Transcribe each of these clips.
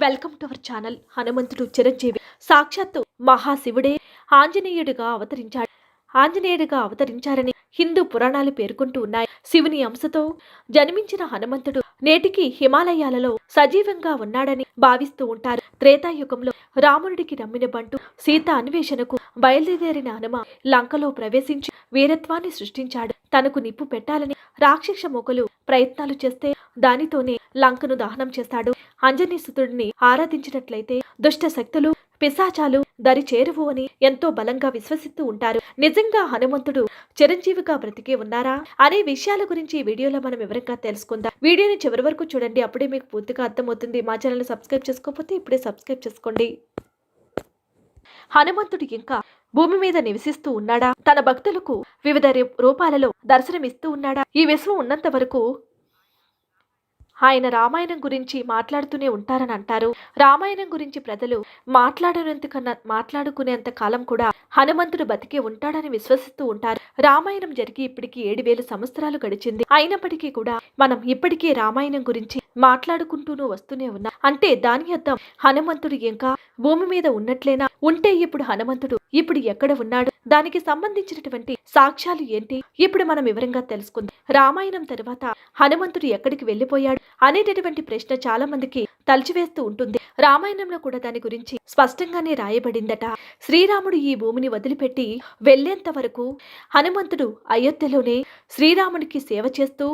Welcome to our channel హనుమంతుడు చిరంజీవి. సాక్షాత్తు మహాశివుడే ఆంజనేయుడిగా అవతరించాడు. ఆంజనేయుడిగా అవతరించారని హిందూ పురాణాలు పేర్కొంటూ ఉన్నాయి. శివుని అంశతో జన్మించిన హనుమంతుడు నేటికి హిమాలయాలలో సజీవంగా ఉన్నాడని భావిస్తూ ఉంటారు. త్రేతాయుగంలో రాముడికి నమ్మిన బంటు సీత అన్వేషణకు బయలుదేరిన హనుమ లంకలో ప్రవేశించి వీరత్వాన్ని సృష్టించాడు. తనకు నిప్పు పెట్టాలని రాక్షస మొకలు ప్రయత్నాలు చేస్తే దానితోనే లంకను దహనం చేస్తాడు. అంజనీసుతుడిని ఆరాధించినట్లయితే దుష్ట శక్తులు పిశాచాలు దరి చేరువు అని ఎంతో బలంగా విశ్వసిస్తూ ఉంటారు. నిజంగా హనుమంతుడు చిరంజీవిగా బ్రతికే ఉన్నారా? అనే విషయాల గురించి ఈ వీడియోలో మనం వివరంగా తెలుసుకుందాం. వీడియోని చివరి వరకు చూడండి. అప్పుడే మీకు పూర్తిగా అర్థమవుతుంది. మా ఛానల్ సబ్స్క్రైబ్ చేసుకోకపోతే ఇప్పుడే సబ్స్క్రైబ్ చేసుకోండి. హనుమంతుడు ఇంకా భూమి మీద నివసిస్తూ ఉన్నాడా? తన భక్తులకు వివిధ రూ- రూపాలలో దర్శనమిస్తూ ఉన్నాడా? ఈ విశ్వం ఉన్నంత వరకు ఆయన రామాయణం గురించి మాట్లాడుతూనే ఉంటారని అంటారు. రామాయణం గురించి ప్రజలు మాట్లాడనంతకన్నా మాట్లాడుకునేంత కాలం కూడా హనుమంతుడు బతికే ఉంటాడని విశ్వసిస్తూ ఉంటారు. రామాయణం జరిగి ఇప్పటికి ఏడు వేల సంవత్సరాలు గడిచింది. అయినప్పటికీ కూడా మనం ఇప్పటికే రామాయణం గురించి మాట్లాడుకుంటూనూ వస్తూనే ఉన్నా. అంటే దాని అర్థం హనుమంతుడు ఇంకా భూమి మీద ఉన్నట్లేనా? ఉంటే ఇప్పుడు హనుమంతుడు ఇప్పుడు ఎక్కడ ఉన్నాడు? దానికి సంబంధించినటువంటి సాక్ష్యాలు ఏంటి? ఇప్పుడు మనం వివరంగా తెలుసుకుందాం. రామాయణం తర్వాత హనుమంతుడు ఎక్కడికి వెళ్ళిపోయాడు అనేటటువంటి ప్రశ్న చాలా మందికి తలచివేస్తూ ఉంటుంది. రామాయణంలో కూడా దాని గురించి స్పష్టంగానే రాయబడిందట. శ్రీరాముడు ఈ భూమిని వదిలిపెట్టి వెళ్ళేంత వరకు హనుమంతుడు అయోధ్యలోనే శ్రీరాముడికి సేవ చేస్తూ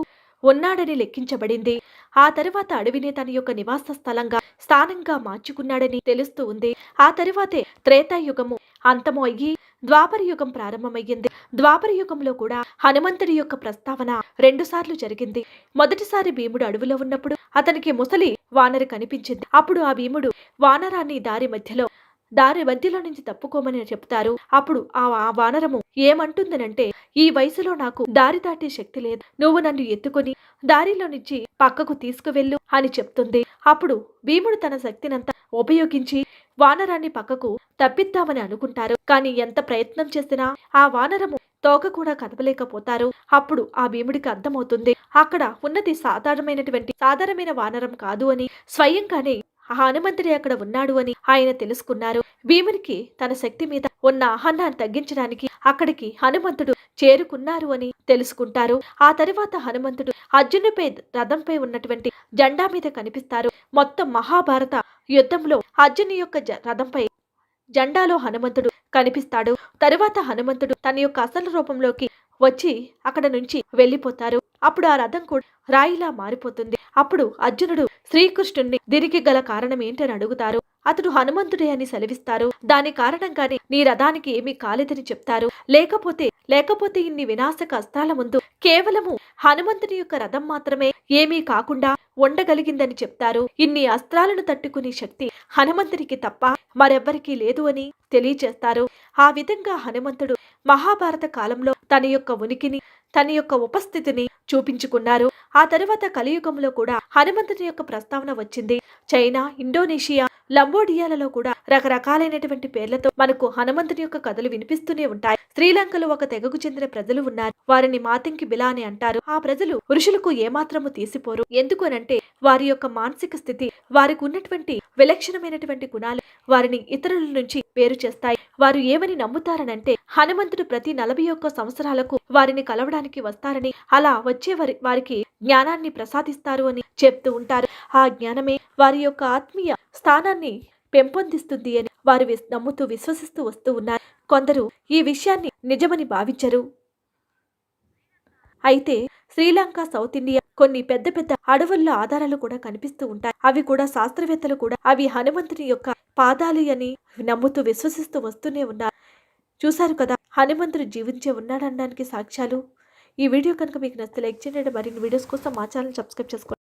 ఉన్నాడని లెక్కించబడింది. ఆ తరువాత అడవిని తన యొక్క నివాస స్థలంగా స్థానంగా మార్చుకున్నాడని తెలుస్తూ ఉంది. ఆ తరువాతే త్రేతాయుగము అంతము అయ్యి ద్వాపర యుగం ప్రారంభమయ్యింది. ద్వాపర యుగంలో కూడా హనుమంతుడి యొక్క ప్రస్తావన రెండుసార్లు జరిగింది. మొదటిసారి భీముడు అడవిలో ఉన్నప్పుడు అతనికి ముసలి వానరు కనిపించింది. అప్పుడు ఆ భీముడు వానరాన్ని దారి మధ్యలో దారి మధ్యలో నుంచి తప్పుకోమని చెప్తారు. అప్పుడు ఆ వానరము ఏమంటుందనంటే ఈ వయసులో నాకు దారి దాటే శక్తి లేదు. నువ్వు నన్ను ఎత్తుకొని దారిలో నుంచి పక్కకు తీసుకువెళ్ళు అని చెప్తుంది. అప్పుడు భీముడు తన శక్తినంతా ఉపయోగించి వానరాన్ని పక్కకు తప్పిద్దామని అనుకుంటారు. కానీ ఎంత ప్రయత్నం చేసినా ఆ వానరము తోక కూడా కదపలేకపోతారు. అప్పుడు ఆ భీముడికి అర్థమవుతుంది అక్కడ ఉన్నది సాధారణమైనటువంటి సాధారణమైన వానరం కాదు అని స్వయంగానే హనుమంతుడి అక్కడ ఉన్నాడు అని ఆయన తెలుసుకున్నారు. భీమునికి తన శక్తి మీద ఉన్న అహన్నాన్ని తగ్గించడానికి అక్కడికి హనుమంతుడు చేరుకున్నారు అని తెలుసుకుంటారు. ఆ తరువాత హనుమంతుడు అర్జునుపై రథంపై ఉన్నటువంటి జెండా మీద కనిపిస్తారు. మొత్తం మహాభారత యుద్ధంలో అర్జును యొక్క రథంపై జెండాలో హనుమంతుడు కనిపిస్తాడు. తరువాత హనుమంతుడు తన యొక్క అసలు రూపంలోకి వచ్చి అక్కడ నుంచి వెళ్ళిపోతారు. అప్పుడు ఆ రథం కూడా రాయిలా మారిపోతుంది. అప్పుడు అర్జునుడు శ్రీకృష్ణుణ్ణి దీనికి గల కారణం ఏంటని అడుగుతారు. అతడు హనుమంతుడే అని సెలవిస్తారు. దాని కారణంగానే నీ రథానికి ఏమీ కాలేదని చెప్తారు. లేకపోతే లేకపోతే ఇన్ని వినాశక అస్త్రాల ముందు కేవలము హనుమంతుని యొక్క రథం మాత్రమే ఏమీ కాకుండా ఉండగలిగిందని చెప్తారు. ఇన్ని అస్త్రాలను తట్టుకునే శక్తి హనుమంతునికి తప్ప మరెవ్వరికీ లేదు అని తెలియచేస్తారు. ఆ విధంగా హనుమంతుడు మహాభారత కాలంలో తన యొక్క ఉనికిని తన యొక్క ఉపస్థితిని చూపించుకున్నారు. ఆ తరువాత కలియుగంలో కూడా హనుమంతుని యొక్క ప్రస్తావన వచ్చింది. చైనా ఇండోనేషియా లంబోడియాలలో కూడా రకరకాలైనటువంటి పేర్లతో మనకు హనుమంతుని యొక్క కథలు వినిపిస్తూనే ఉంటాయి. శ్రీలంకలో ఒక తెగకు చెందిన ప్రజలు ఉన్నారు. వారిని మాతింకి బిలా అని అంటారు. ఆ ప్రజలు ఋషులకు ఏమాత్రము తీసిపోరు. ఎందుకనంటే వారి యొక్క మానసిక స్థితి వారికి ఉన్నటువంటి విలక్షణమైనటువంటి గుణాలు వారిని ఇతరుల నుంచి వేరు చేస్తాయి. వారు ఏమని నమ్ముతారనంటే హనుమంతుడు ప్రతి నలభై ఒక్క సంవత్సరాలకు వారిని కలవడానికి వస్తారని అలా వచ్చే వారి వారికి జ్ఞానాన్ని ప్రసాదిస్తారు అని చెప్తూ ఉంటారు. ఆ జ్ఞానమే వారి యొక్క ఆత్మీయ స్థానాన్ని పెంపొందిస్తుంది అని వారు నమ్ముతూ విశ్వసిస్తూ వస్తూ ఉన్నారు. కొందరు ఈ విషయాన్ని నిజమని భావించరు. అయితే శ్రీలంక సౌత్ ఇండియా కొన్ని పెద్ద పెద్ద అడవుల్లో ఆధారాలు కూడా కనిపిస్తూ ఉంటాయి. అవి కూడా శాస్త్రవేత్తలు కూడా అవి హనుమంతుని యొక్క పాదాలు అని నమ్ముతూ విశ్వసిస్తూ వస్తూనే ఉన్నారు. చూశారు కదా హనుమంతుడు జీవించే ఉన్నాడనడానికి సాక్ష్యాలు. ఈ వీడియో కనుక మీకు నచ్చితే లైక్ చేయండి. మరిన్ని వీడియోస్ కోసం మా ఛానల్ సబ్స్క్రైబ్ చేసుకోండి.